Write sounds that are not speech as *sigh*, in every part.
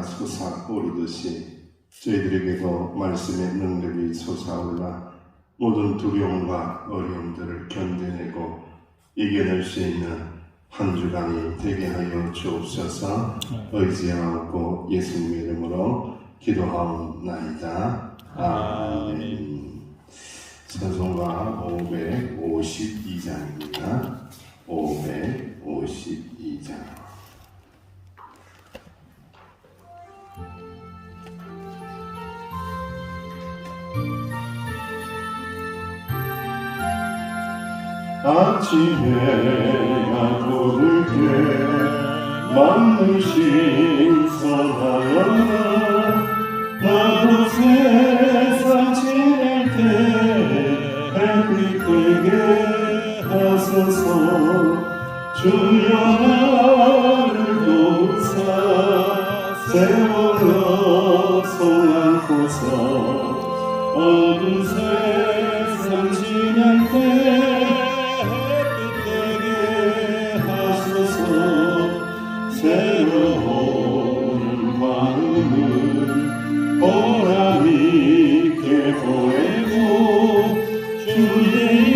솟아오르듯이 저희들에게도 말씀의 능력이 솟아올라 모든 두려움과 어려움들을 견뎌내고 이겨낼 수 있는 한 주간이 되게 하여 주옵소서 의지하고 예수님의 이름으로 기도하옵나이다. 아멘. 찬송가 552장입니다. 552장. 아침에 때 만능 신선하여 나도 세상 지낼 때 햇빛 되게 하소서 주여 나를 도우사 세월여 손안고서 어두운 세상 지낼 때 보람 있게 보내고 주의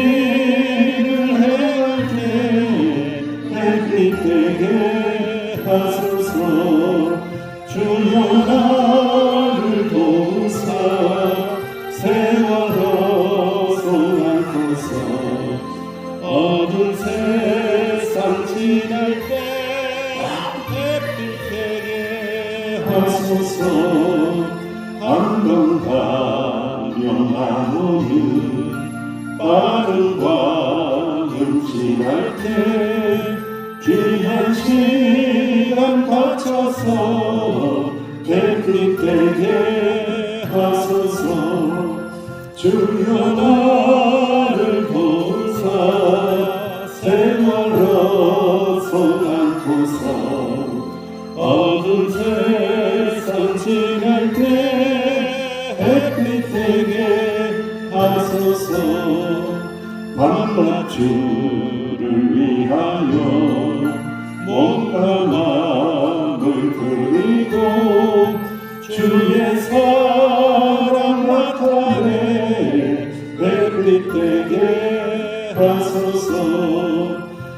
바쳐서 햇빛 되게 하소서. 주여 나를 보사 세월호 손안고서. 어두운 세상 지날 때 햇빛 되게 하소서. 밤낮 주 빛 되게 하소서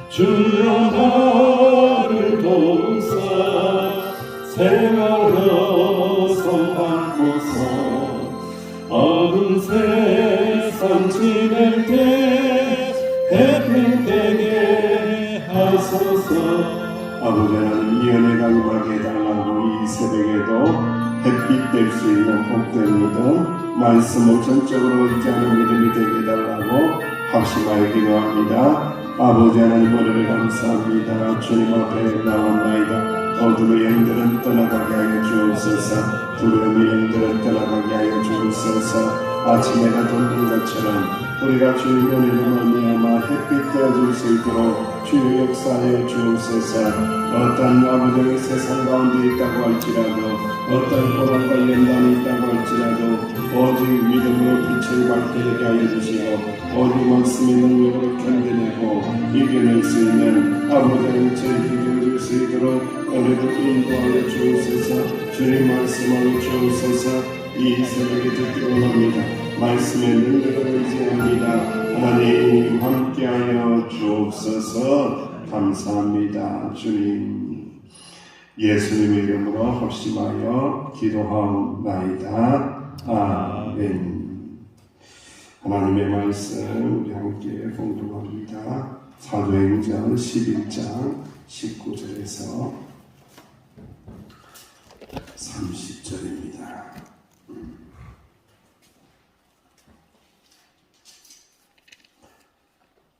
주여 나를 도우사 세월호 손안고서 어두운 세상 지낼 때 햇빛 되게 하소서. 아버지 하나님 이 은혜가 임하게 해달라고 이 새벽에도 햇빛 될 수 있는 복된 믿음 말씀을 전적으로 의지하는 믿음이 되게 해달라고 합심하여 기도합니다. 아버지 하나님 은혜를 감사합니다. 주님 앞에 나왔나이다. 어둠의 영들은 떠나가게 하여 주옵소서. 두려움의 영들은 떠나가게 하여 주옵소서. 아침 해가 돋는 것처럼 우리가 주의 은혜로 말미암아 햇빛 되어질 수 있도록 주의 역사하여 주옵소서. 어떤 아버지의 세상 가운데 있다고 할지라도 어떤 고난과 연단이 있다고 할지라도 오직 믿음으로 빛을 밝게 하여 주시고 오직 말씀의 능력으로 견뎌내고 이겨낼 수 있는 아버지의 저희에게 줄수 있도록 오늘도 인도하여 주옵소서. 주의 말씀하여 주옵소서. 이 새벽에 듣기로 합니다. 말씀의 능력을 의지합니다. 하나님 함께하여 주옵소서. 감사합니다. 주님. 예수님의 이름으로 합심하여 기도하옵나이다 아멘 하나님의 말씀 우리 함께 봉독합니다. 사도행전 11장 19절에서 30절입니다.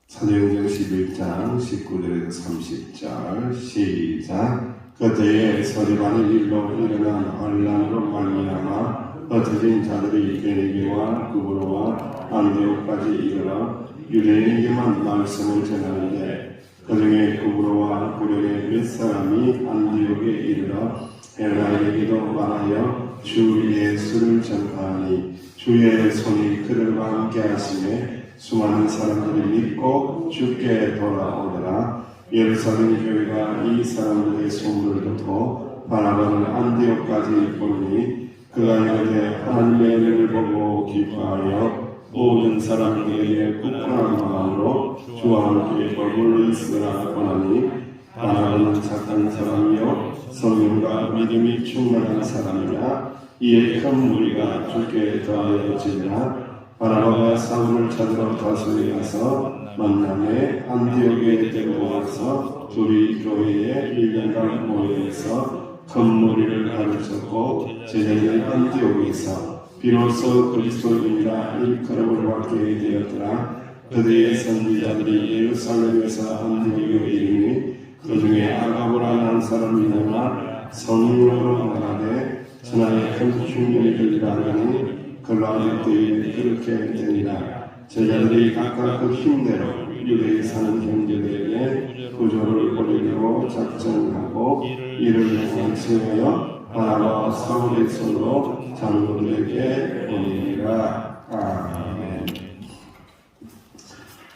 사도행전 11장 19절에서 30절 시작. 그때에 서리반의 일로 일어난 환란으로 말미암아 흩어진 자들이 베네게와 구브로와 안디옥까지 이르러 유대인에게만 말씀을 전하는데 그중에 구브로와 구령의 몇 사람이 안디옥에 이르러 헬라에게도 말하여 주 예수를 전파하니 주의 손이 그들과 함께 하심에 수많은 사람들이 믿고 주께 돌아오더라. 예루살렘 교회가 이 사람들의 소문을 듣고 바나바는 안디옥까지 보니 이르되 하나님의 은혜를 보고 기뻐하여 모든 사람에게 끝나는 마음으로 주와 함께 머물러 있으라 권하니 바나바는 착한 사람이요 성령과 믿음이 충만한 사람이라 이에 큰 무리가 주께 더하여지니라. 바나바가 사울을 찾으러 다소에 가서 만남에 안디옥에 데려와서 둘이 교회에 1년간 모여서 큰 무리를 가르쳤고 제자들이 안디옥에서 비로소 그리스도인이라 일컬음을 받게 되었더라. 그들의 선지자들이 예루살렘에서 안디옥에 이르니 그 중에 아가보라는 사람이 나와 성령으로 말하되 천하에 큰 흉년이 들리라 하니 글라우디 때에 그렇게 되니라. 제자들이 각각 그 힘대로 유대에 사는 형제들에게 구조를 올리려고 작정하고 이를 완성하여 바나바와 사울의 손으로 장로들에게 보내니라 아멘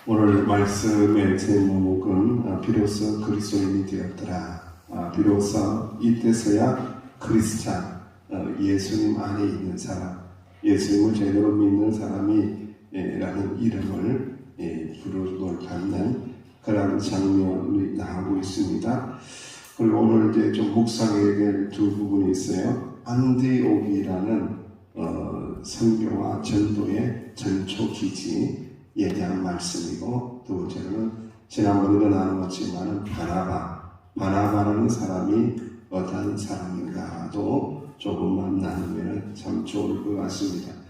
오늘 말씀의 제목은 아, 비로소 그리스도인이 되었더라. 아, 비로소 이때서야 크리스찬, 어, 예수님 안에 있는 사람, 예수님을 제대로 믿는 사람이 예, 라는 이름을 예, 부름을 받는 그런 장면이 나오고 있습니다. 그리고 오늘 이제 좀 묵상해야 될 두 부분이 있어요. 안디옥이라는 어, 선교와 전도의 전초 기지에 대한 말씀이고 두 번째로는 지난번에도 나누었지만은 바나바 바나바라는 사람이 어떤 사람인가도 조금만 나누면 참 좋을 것 같습니다.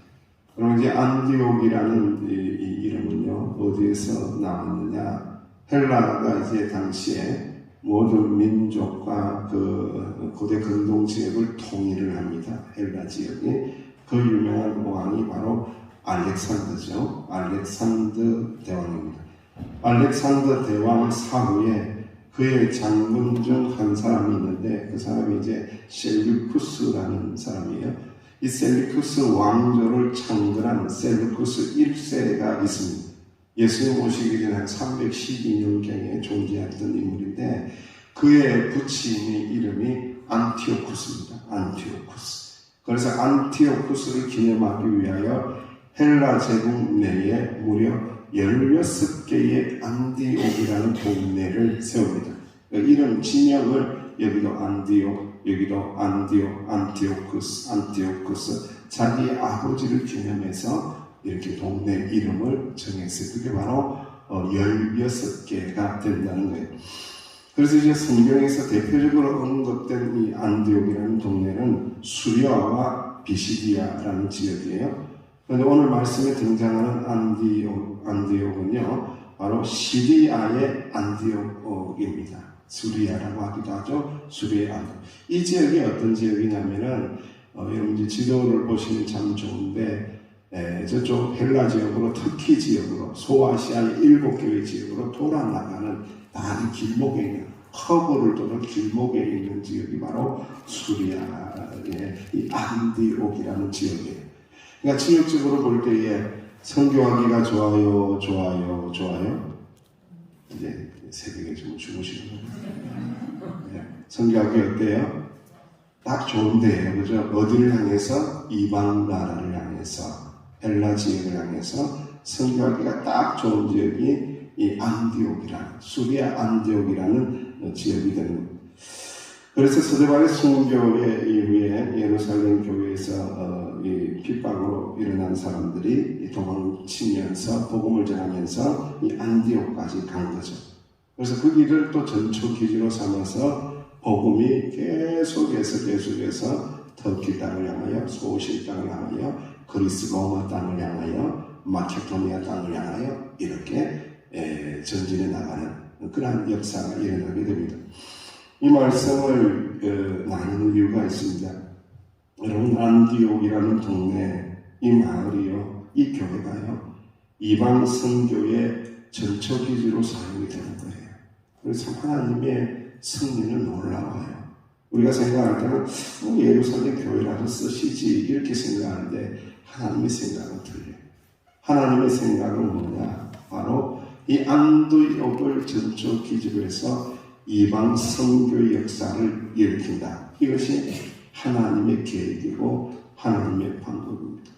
그럼 이제 안디옥이라는 이, 이 이름은요 어디에서 나왔느냐? 헬라가 이제 당시에 모든 민족과 그 고대 근동 지역을 통일을 합니다. 헬라 지역이 그 유명한 왕이 바로 알렉산더죠. 알렉산더 대왕입니다. 알렉산더 대왕 사후에 그의 장군 중 한 사람이 있는데 그 사람이 이제 셀류쿠스라는 사람이에요. 이 셀류쿠스 왕조를 창건한 셀류쿠스 1세가 있습니다. 예수님 오시기 전에 한 312년경에 존재했던 인물인데 그의 부친의 이름이 안티오쿠스입니다. 안티오쿠스. 그래서 안티오쿠스를 기념하기 위하여 헬라 제국 내에 무려 16개의 안디옥이라는 동네를 세웁니다. 그 이름 지명을 여기도 안디옥, 여기도 안디옥, 안티오쿠스, 안티오쿠스 자기 아버지를 기념해서 이렇게 동네 이름을 정했어요. 그게 바로 어, 16개가 된다는 거예요. 그래서 이제 성경에서 대표적으로 언급된 이 안디옥이라는 동네는 수리아와 비시디아라는 지역이에요. 그런데 오늘 말씀에 등장하는 안디옥, 안디옥은요, 바로 시리아의 안디옥입니다. 수리아라고 하기도 하죠. 수리아. 이 지역이 어떤 지역이냐면은, 어, 여러분 이제 지도를 보시면 참 좋은데, 에, 저쪽 헬라 지역으로 터키 지역으로 소아시아의 일곱 개의 지역으로 돌아 나가는 다리 길목에 있는 커브를 도는 길목에 있는 지역이 바로 수리아의 이 안디옥이라는 지역이에요. 그러니까 지역적으로 볼 때에 성교하기가 좋아요, 좋아요, 좋아요. 이제 새벽에 좀 주무시는 거예요. 네. 성교하기 어때요? 딱 좋은데요, 그죠? 어디를 향해서 이방 나라를 향해서 헬라 지역을 향해서 선교하기가 딱 좋은 지역이 이 안디옥이라는 수리아 안디옥이라는 지역이 되는 겁니다. 그래서 스데반의 순교의 이후에 예루살렘 교회에서 어, 이 핍박으로 일어난 사람들이 이 도망치면서 복음을 전하면서 이 안디옥까지 간 거죠. 그래서 그 길을 또 전초 기지로 삼아서 복음이 계속해서 계속해서 터키 땅을 향하여 소실 땅을 향하여 그리스 로마 땅을 향하여 마케도니아 땅을 향하여 이렇게 에, 전진해 나가는 그러한 역사가 일어나게 됩니다. 이 말씀을 어, 나누는 이유가 있습니다. 여러분 안디옥이라는 동네 이 마을이요 이 교회가요 이방 선교의 전초 기지로 사용이 되는 거예요. 그래서 하나님의 승리는 놀라워요. 우리가 생각할 때는 어, 예루살렘 교회라도 쓰시지 이렇게 생각하는데 하나님의 생각은 틀려요. 하나님의 생각은 뭐냐? 바로 이 안디옥을 전초 기지로 해서 이방 선교의 역사를 일으킨다. 이것이 하나님의 계획이고 하나님의 방법입니다.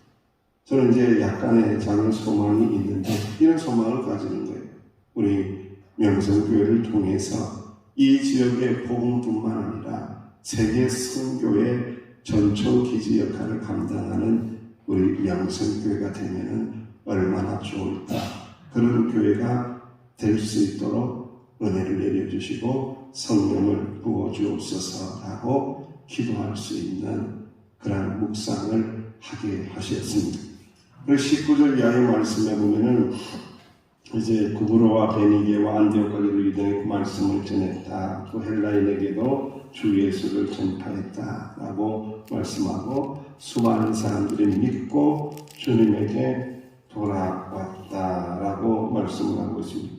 저는 이제 약간의 작은 소망이 있는데 이런 소망을 가지는 거예요. 우리 명성교회를 통해서 이 지역의 복음뿐만 아니라 세계 선교의 전초 기지 역할을 감당하는 우리 명성교회가 되면은 얼마나 좋을까. 그런 교회가 될 수 있도록 은혜를 내려주시고 성령을 부어주옵소서라고 기도할 수 있는 그런 묵상을 하게 하셨습니다. 그 19절 이하의 말씀에 보면은 이제 구브로와 베니게와 안디오까지로 이동해 그 말씀을 전했다. 또 헬라인에게도 주 예수를 전파했다라고 말씀하고 수많은 사람들이 믿고 주님에게 돌아왔다라고 말씀을 하고 있습니다.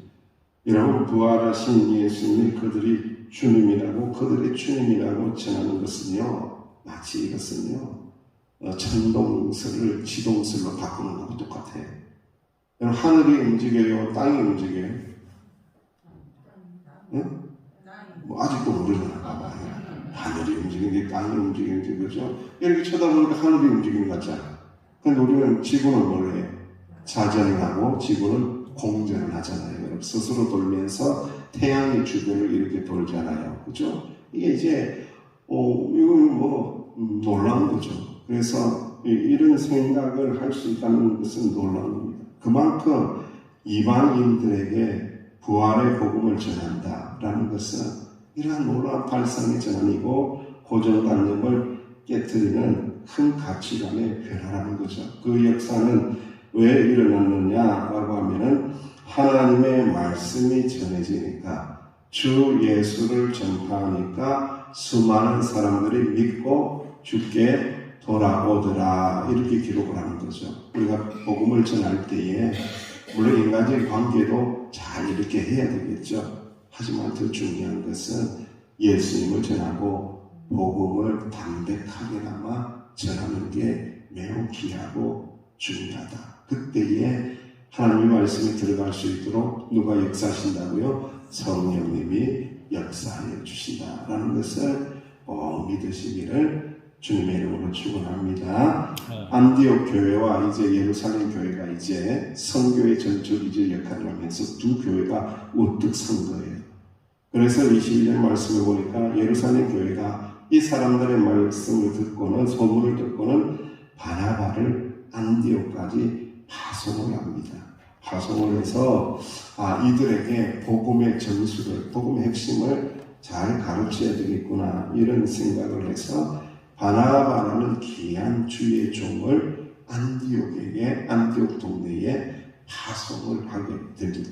여러분 부활하신 예수님이 그들이 주님이라고 그들의 주님이라고 전하는 것은요 마치 이것은요 어, 천동설을 지동설로 바꾸는 거하고 똑같아요. 하늘이 움직여요, 땅이 움직여요. 응? 뭐 아직도 모르잖아. 하늘이 움직이는지 땅이 움직이는지 그죠? 이렇게 쳐다보니까 하늘이 움직이는 것 같잖아. 근데 우리는 지구는 원래 자전을 하고 지구는 공전을 하잖아요. 스스로 돌면서 태양의 주변을 이렇게 돌잖아요. 그죠? 이게 이제 어 이건 뭐 음, 놀라운 거죠. 그래서 이- 이런 생각을 할 수 있다는 것은 놀라운 겁니다. 그만큼 이방인들에게 부활의 복음을 전한다라는 것은 이러한 놀라운 발상의 전환이고 고정관념을 깨뜨리는 큰 가치관의 변화라는 거죠. 그 역사는 왜 일어났느냐라고 하면은 하나님의 말씀이 전해지니까 주 예수를 전파하니까 수많은 사람들이 믿고 죽게 돌아오더라 이렇게 기록을 하는 거죠. 우리가 복음을 전할 때에 물론 인간적인 관계도 잘 이렇게 해야 되겠죠. 하지만 더 중요한 것은 예수님을 전하고 복음을 담백하게나마 전하는 게 매우 귀하고 중요하다. 그때에 하나님의 말씀이 들어갈 수 있도록 누가 역사하신다고요? 성령님이 역사하여 주신다라는 것을 꼭 믿으시기를 주님의 이름으로 축원합니다. 안디옥 교회와 이제 예루살렘 교회가 이제 선교의 전초기지 역할을 하면서 두 교회가 우뚝 선 거예요. 그래서 21년 말씀을 보니까 예루살렘 교회가 이 사람들의 말씀을 듣고는 소문을 듣고는 바나바를 안디옥까지 파송을 합니다. 파송을 해서 아 이들에게 복음의 전수를 복음의 핵심을 잘 가르쳐야 되겠구나 이런 생각을 해서 바나바라는 귀한 주의 종을 안디옥에게 안디옥 동네에 파송을 하게 됩니다.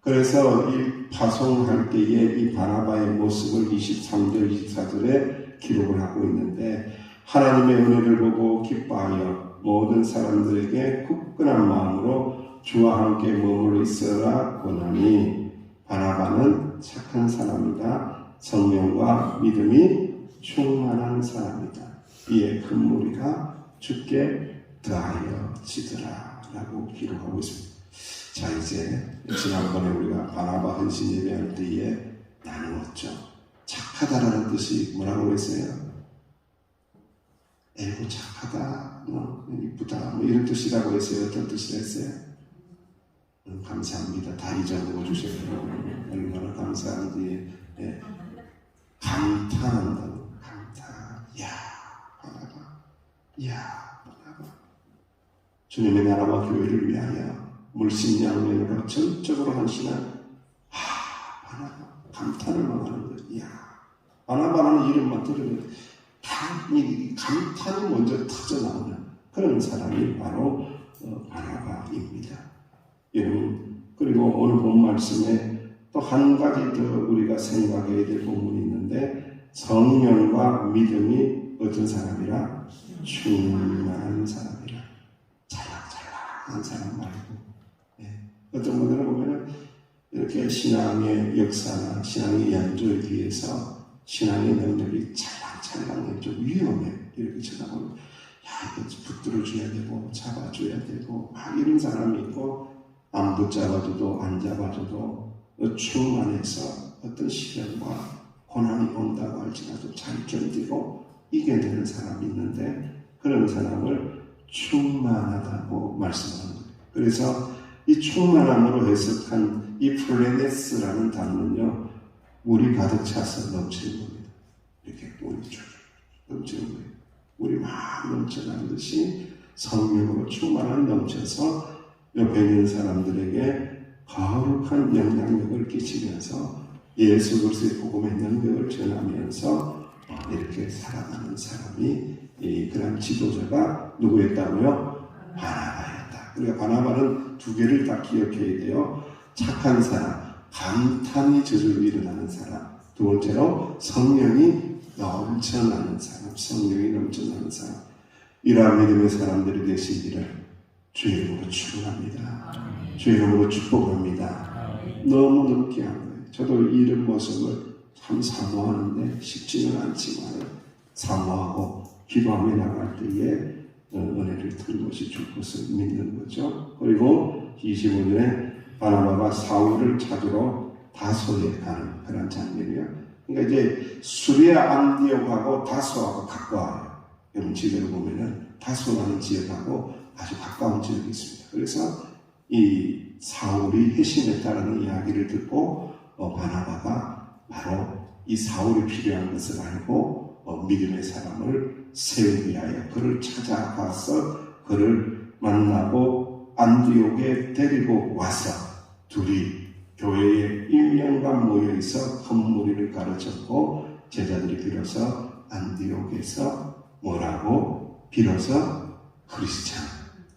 그래서 이 파송할 때에 이 바나바의 모습을 23절, 24절에 기록을 하고 있는데 하나님의 은혜를 보고 기뻐하여 모든 사람들에게 굳건한 마음으로 주와 함께 머물러 있어라 권하니 바나바는 착한 사람이다. 성령과 믿음이 충만한 사람이다. 이에 큰 무리가 죽게 더하여 지더라 라고 기록하고 있습니다. 자 이제 지난번에 우리가 바나바 헌신 예배할 때에 나누었죠. 착하다라는 뜻이 뭐라고 했어요? 에고 착하다, 뭐 이쁘다, 뭐 이런 뜻이라고 했어요. 어떤 뜻이라 했어요? 음, 감사합니다. 다 잊어먹어 주셨어요. 얼마나 감사한지 예. 감탄한다고 감탄. 야 바나바, 야 바나바. 주님의 나라와 교회를 위하여 물심양면으로 전적으로 헌신한 하 바나바 감탄을 망하는 거야. 야 바나바라는 이름만 들으면 다 이 감탄이 먼저 터져 나오는 그런 사람이 바로 어, 바나바입니다. 여러분 그리고 오늘 본 말씀에 또 한 가지 더 우리가 생각해야 될 부분이 있는데 성령과 믿음이 어떤 사람이라 충만한 사람이라 잘락잘락한 사람 말고 예. 어떤 분들은 보면은 이렇게 신앙의 역사나 신앙의 연조에 비해서 신앙의 능력이 찰랑찰랑해 좀 위험해 이렇게 쳐다보면 야 붙들어줘야 되고 잡아줘야 되고 막 이런 사람이 있고 안 붙잡아줘도 안 잡아줘도 충만해서 어떤 시련과 고난이 온다고 할지라도 잘 견디고 이겨내는 사람이 있는데 그런 사람을 충만하다고 말씀하는 거예요. 그래서 이 충만함으로 해석한 이 플레네스라는 단어는요, 물이 가득 차서 넘치는 겁니다. 이렇게 물이 쭉 넘치는 거예요. 물이 막 넘쳐나는 듯이 성령으로 충만한 넘쳐서 옆에 있는 사람들에게 거룩한 영향력을 끼치면서 예수 그리스도의 복음의 능력을 전하면서 이렇게 살아가는 사람이 이 그런 지도자가 누구였다고요? 바나바였다. 우리가 바나바는 두 개를 다 기억해야 돼요. 착한 사람, 감탄이 저절로 일어나는 사람. 두 번째로 성령이 넘쳐나는 사람, 성령이 넘쳐나는 사람. 이러한 믿음의 사람들이 되시기를 주의 이름으로 축원합니다. 주의 이름으로 축복합니다. 너무 느끼한 거예요. 저도 이런 모습을 참 사모하는데 쉽지는 않지만 사모하고 기도하며 나갈 때에 어, 은혜를 틀림없이 줄 것을 믿는 거죠. 그리고 25년에 바나바가 사울을 찾으러 다소에 가는 그런 장면이에요. 그러니까 이제 수리아 안디옥하고 다소하고 가까워요. 여러분 지도를 보면은 다소라는 지역하고 아주 가까운 지역이 있습니다. 그래서 이 사울이 회심했다라는 이야기를 듣고 어, 바나바가 바로 이 사울이 필요한 것을 알고 어, 믿음의 사람을 세우기 위하여 그를 찾아가서 그를 만나고 안디옥에 데리고 와서 둘이 교회에 1년간 모여있어 헛무리를 가르쳤고 제자들이 비로소 안디옥에서 뭐라고 비로소 크리스찬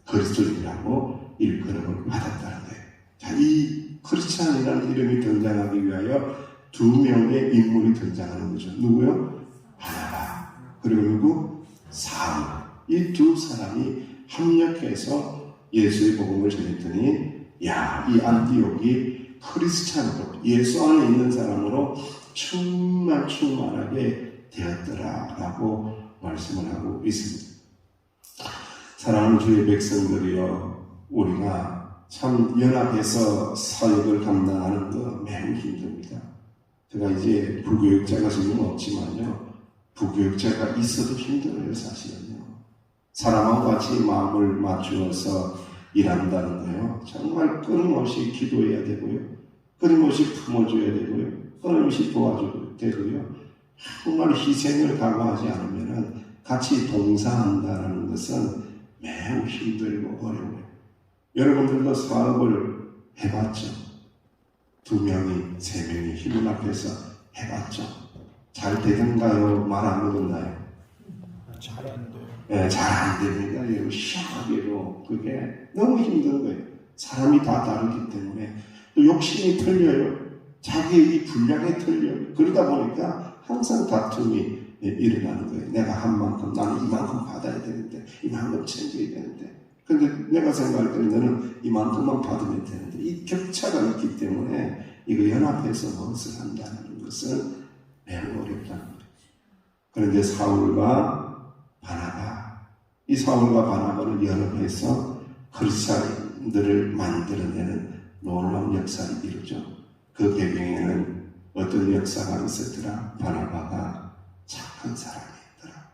그리스도인이라고 일컬음을 받았다는 거예요. 자, 이 크리스찬이라는 이름이 등장하기 위하여 두 명의 인물이 등장하는 거죠. 누구요? 바나바. 그리고 누구? 사울. 이두 사람이 합력해서 예수의 복음을 전했더니, 야, 이 안디옥이 크리스찬으로, 예수 안에 있는 사람으로 충만, 충만하게 되었더라라고 말씀을 하고 있습니다. 사랑하는 주의 백성들이여, 우리가 참 연합해서 사역을 감당하는 거 매우 힘듭니다. 제가 이제 부교육자가 지금 없지만요. 부교육자가 있어도 힘들어요, 사실은요. 사람하고 같이 마음을 맞추어서 일한다는 거요. 정말 끊임없이 기도해야 되고요. 끊임없이 품어줘야 되고요. 끊임없이 도와줘야 되고요. 정말 희생을 각오하지 않으면 같이 동사한다는 것은 매우 힘들고 어려워요. 여러분들도 사업을 해봤죠? 두 명이, 세 명이 힘을 앞에서 해봤죠? 잘 되던가요? 말안 듣나요? 잘안 돼요. 예, 잘안 됩니다. 이거 시하게도 그게 너무 힘든 거예요. 사람이 다 다르기 때문에 또 욕심이 틀려요. 자기의 이 분량이 틀려요. 그러다 보니까 항상 다툼이 예, 일어나는 거예요. 내가 한 만큼 나는 이만큼 받아야 되는데 이만큼 챙겨야 되는데 근데 내가 생각할 때는 너는 이만큼만 받으면 되는데 이 격차가 있기 때문에 이거 연합해서 무엇을 한다는 것은 매우 어렵다는 거예요. 그런데 사울과 바나바 이 사울과 바나바를 연합해서 크리스찬들을 만들어내는 놀라운 역사를 이루죠. 그 배경에는 어떤 역사가 있었더라. 바나바가 착한 사람이었더라.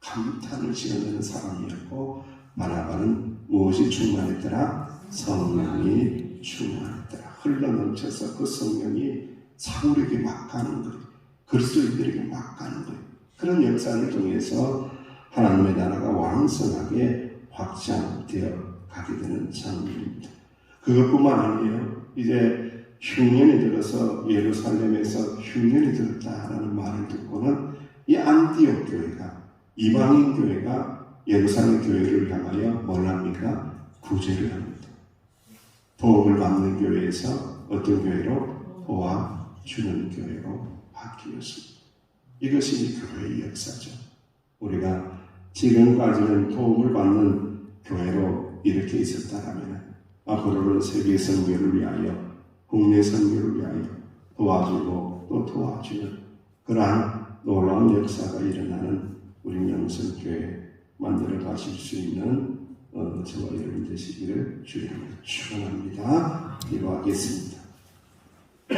감탄을 지어내는 사람이었고 바나바는 무엇이 충만했더라? 성령이 충만했더라. 흘러넘쳐서 그 성령이 사울에게 막 가는 거예요. 그리스도인들에게 막 가는 거예요. 그런 역사를 통해서 하나님의 나라가 왕성하게 확장되어 가게 되는 장면입니다. 그것뿐만 아니에요. 이제 흉년이 들어서 예루살렘에서 흉년이 들었다라는 말을 듣고는 이 안디옥 교회가 이방인 교회가 예루살렘 교회를 향하여 뭘 합니까? 구제를 합니다. 도움을 받는 교회에서 어떤 교회로 도와주는 교회로 바뀌었습니다. 이것이 이 교회의 역사죠. 우리가 지금까지는 도움을 받는 교회로 이렇게 있었다면 앞으로는 세계 선교를 위하여 국내 선교를 위하여 도와주고 또 도와주는 그러한 놀라운 역사가 일어나는 우리 명성교회 만들어 가실 수 있는 어, 저와 여러분 되시기를 주님으로 축원합니다. 기도하겠습니다. *clears throat*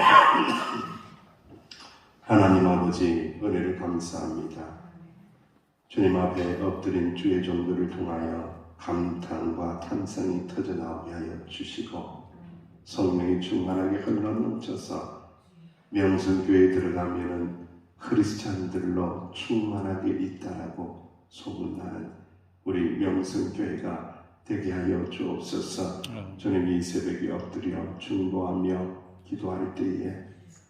하나님 아버지 은혜를 감사합니다. 주님 앞에 엎드린 주의 종들을 통하여 감탄과 탄성이 터져 나오게 하여 주시고 성령이 충만하게 흘러 넘쳐서 명성교회에 들어가면은 크리스찬들로 충만하게 있다라고 소문나는 우리 명성교회가 되게 하여 주옵소서. 주님 이 새벽에 엎드려 중보하며 기도할 때에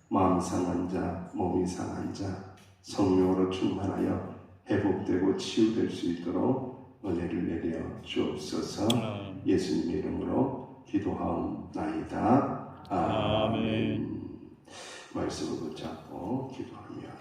마음 상한 자, 몸이 상한 자, 성령으로 충만하여 회복되고 치유될 수 있도록 은혜를 내려 주옵소서. 예수님 이름으로 기도하옵나이다. 아멘. 말씀을 붙잡고 기도하며